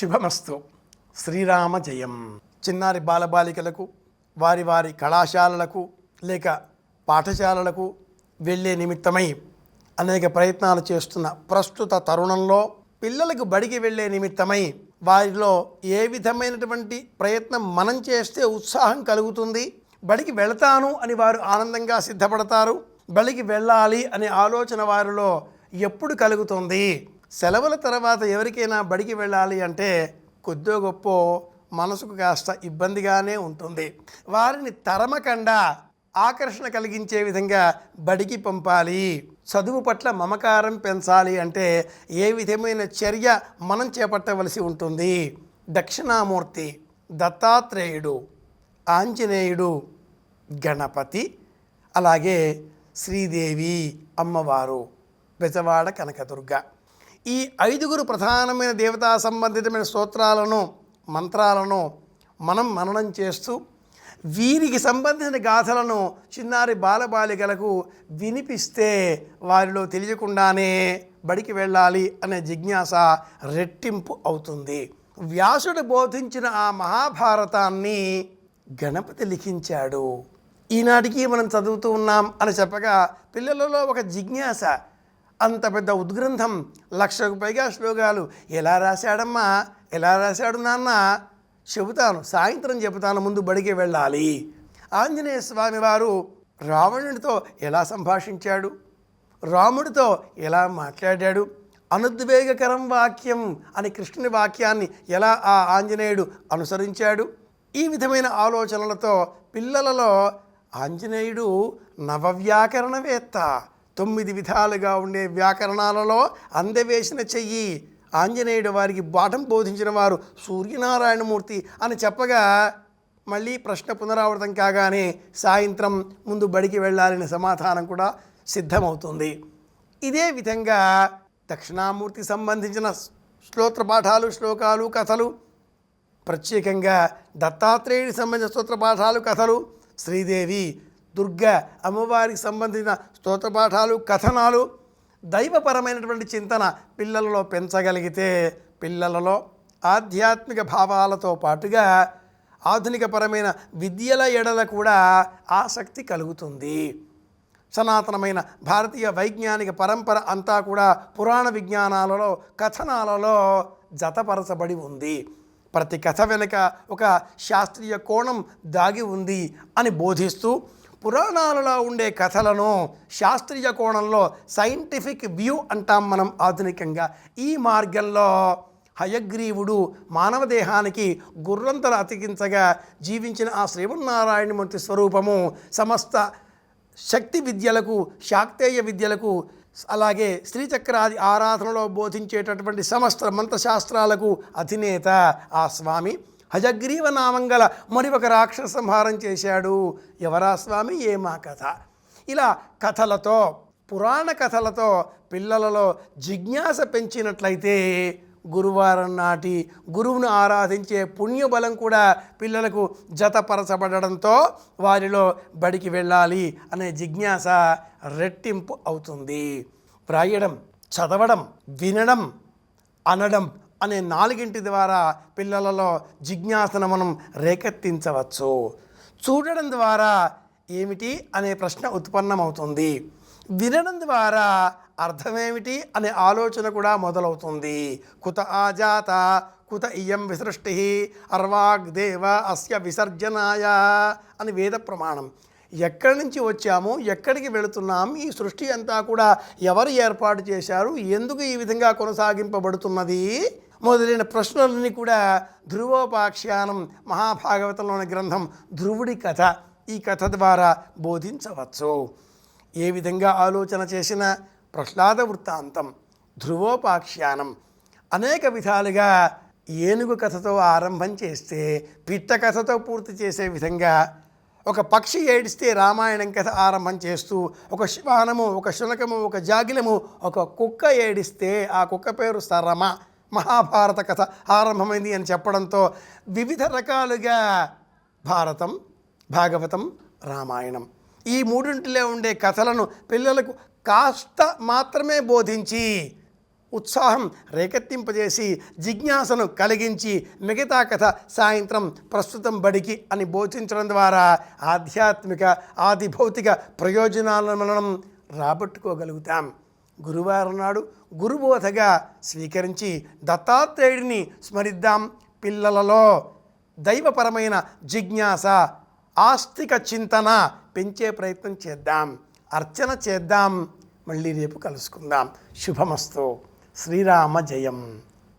శుభమస్తు. శ్రీరామ జయం. చిన్నారి బాలబాలికలకు వారి వారి కళాశాలలకు లేక పాఠశాలలకు వెళ్ళే నిమిత్తమై అనేక ప్రయత్నాలు చేస్తున్న ప్రస్తుత తరుణంలో పిల్లలకు బడికి వెళ్ళే నిమిత్తమై వారిలో ఏ విధమైనటువంటి ప్రయత్నం మనం చేస్తే ఉత్సాహం కలుగుతుంది బడికి వెళతాను అని వారు ఆనందంగా సిద్ధపడతారు బడికి వెళ్ళాలి అనే ఆలోచన వారిలో ఎప్పుడు కలుగుతుంది? సెలవుల తర్వాత ఎవరికైనా బడికి వెళ్ళాలి అంటే కొద్దో గొప్ప మనసుకు కాస్త ఇబ్బందిగానే ఉంటుంది. వారిని తరమకుండా ఆకర్షణ కలిగించే విధంగా బడికి పంపాలి. చదువు పట్ల మమకారం పెంచాలి అంటే ఏ విధమైన చర్య మనం చేపట్టవలసి ఉంటుంది? దక్షిణామూర్తి దత్తాత్రేయుడు ఆంజనేయుడు గణపతి అలాగే శ్రీదేవి అమ్మవారు బెజవాడ కనకదుర్గ. ఈ ఐదుగురు ప్రధానమైన దేవతా సంబంధితమైన స్తోత్రాలను మంత్రాలను మనం మననం చేస్తూ వీరికి సంబంధించిన గాథలను చిన్నారి బాలబాలికలకు వినిపిస్తే వారిలో తెలియకుండానే బడికి వెళ్ళాలి అనే జిజ్ఞాస రెట్టింపు అవుతుంది. వ్యాసుడు బోధించిన ఆ మహాభారతాన్ని గణపతి లిఖించాడు. ఈనాటికి మనం చదువుతూ ఉన్నాం అని చెప్పగా పిల్లలలో ఒక జిజ్ఞాస అంత పెద్ద ఉద్గ్రంథం. లక్షకు పైగా శ్లోకాలు. ఎలా రాశాడమ్మా? ఎలా రాశాడు నాన్న? చెబుతాను సాయంత్రం చెబుతాను ముందు బడికి వెళ్ళాలి. ఆంజనేయ స్వామి వారు రావణుడితో ఎలా సంభాషించాడు? రాముడితో ఎలా మాట్లాడాడు? అనుద్వేగకరం వాక్యం అని కృష్ణుని వాక్యాన్ని ఎలా ఆ ఆంజనేయుడు అనుసరించాడు? ఈ విధమైన ఆలోచనలతో పిల్లలలో ఆంజనేయుడు నవవ్యాకరణవేత్త. తొమ్మిది విధాలుగా ఉండే వ్యాకరణాలలో అందవేసిన చెయ్యి. ఆంజనేయుడు వారికి పాఠం బోధించిన వారు సూర్యనారాయణమూర్తి అని చెప్పగా మళ్ళీ ప్రశ్న పునరావృతం కాగానే సాయంత్రం ముందు బడికి వెళ్ళాలనే సమాధానం కూడా సిద్ధమవుతుంది. ఇదే విధంగా దక్షిణామూర్తి సంబంధించిన స్తోత్ర పాఠాలు శ్లోకాలు కథలు ప్రత్యేకంగా దత్తాత్రేయుడికి సంబంధించిన స్తోత్ర పాఠాలు కథలు శ్రీదేవి దుర్గ అమ్మవారికి సంబంధించిన స్తోత్రపాఠాలు కథనాలు దైవపరమైనటువంటి చింతన పిల్లలలో పెంచగలిగితే పిల్లలలో ఆధ్యాత్మిక భావాలతో పాటుగా ఆధునికపరమైన విద్యల ఎడల కూడా ఆసక్తి కలుగుతుంది. సనాతనమైన భారతీయ వైజ్ఞానిక పరంపర అంతా కూడా పురాణ విజ్ఞానాలలో కథనాలలో జతపరచబడి ఉంది. ప్రతి కథ వెనుక ఒక శాస్త్రీయ కోణం దాగి ఉంది అని బోధిస్తూ పురాణాలలో ఉండే కథలను శాస్త్రీయ కోణంలో సైంటిఫిక్ వ్యూ అంటాం మనం ఆధునికంగా. ఈ మార్గంలో హయగ్రీవుడు మానవ దేహానికి గుర్రంతలు అతికించగా జీవించిన ఆ శ్రీమన్నారాయణమూర్తి స్వరూపము సమస్త శక్తి విద్యలకు శాక్తేయ విద్యలకు అలాగే శ్రీచక్రాది ఆరాధనలో బోధించేటటువంటి సమస్త మంత్రశాస్త్రాలకు అధినేత ఆ స్వామి. హజగ్రీవ నామంగల మరి ఒక రాక్షస సంహారం చేశాడు. ఎవరా స్వామి? ఏమా కథ. ఇలా కథలతో పురాణ కథలతో పిల్లలలో జిజ్ఞాస పెంచినట్లయితే గురువారం నాటి గురువును ఆరాధించే పుణ్యబలం కూడా పిల్లలకు జతపరచబడడంతో వారిలో బడికి వెళ్ళాలి అనే జిజ్ఞాస రెట్టింపు అవుతుంది. వ్రాయడం చదవడం వినడం అనడం అనే నాలుగింటి ద్వారా పిల్లలలో జిజ్ఞాసను మనం రేకెత్తించవచ్చు. చూడడం ద్వారా ఏమిటి అనే ప్రశ్న ఉత్పన్నమవుతుంది. వినడం ద్వారా అర్థమేమిటి అనే ఆలోచన కూడా మొదలవుతుంది. కుత ఆజాత కుత ఇయం విసృష్టి అర్వాగ్దేవ అస్య విసర్జనాయ అని వేద ప్రమాణం. ఎక్కడి నుంచి వచ్చాము ఎక్కడికి వెళుతున్నాం ఈ సృష్టి అంతా కూడా ఎవరు ఏర్పాటు చేశారు ఎందుకు ఈ విధంగా కొనసాగింపబడుతున్నది? మొదలైన ప్రశ్నలన్నీ కూడా ధ్రువోపాఖ్యానం మహాభాగవతంలోని గ్రంథం ధ్రువుడి కథ ఈ కథ ద్వారా బోధించవచ్చు. ఏ విధంగా ఆలోచన చేసిన ప్రహ్లాద వృత్తాంతం ధ్రువోపాఖ్యానం అనేక విధాలుగా ఏనుగు కథతో ఆరంభం చేస్తే పిట్ట కథతో పూర్తి చేసే విధంగా ఒక పక్షి ఏడిస్తే రామాయణం కథ ఆరంభం చేస్తూ ఒక శ్వానము ఒక శునకము ఒక జాగిలము ఒక కుక్క ఏడిస్తే ఆ కుక్క పేరు సరమ మహాభారత కథ ఆరంభమైంది అని చెప్పడంతో వివిధ రకాలుగా భారతం భాగవతం రామాయణం ఈ మూడింటిలో ఉండే కథలను పిల్లలకు కాస్త మాత్రమే బోధించి ఉత్సాహం రేకెత్తింపజేసి జిజ్ఞాసను కలిగించి మిగతా కథ సాయంత్రం ప్రస్తుతం బడికి అని బోధించడం ద్వారా ఆధ్యాత్మిక ఆది భౌతిక ప్రయోజనాలను మనం రాబట్టుకోగలుగుతాం. గురువారం నాడు గురుబోధగా స్వీకరించి దత్తాత్రేయుడిని స్మరిద్దాం పిల్లలలో. దైవపరమైన జిజ్ఞాస ఆస్తిక చింతన పెంచే ప్రయత్నం చేద్దాం అర్చన చేద్దాం. మళ్ళీ రేపు కలుసుకుందాం. శుభమస్తు. శ్రీరామ జయం.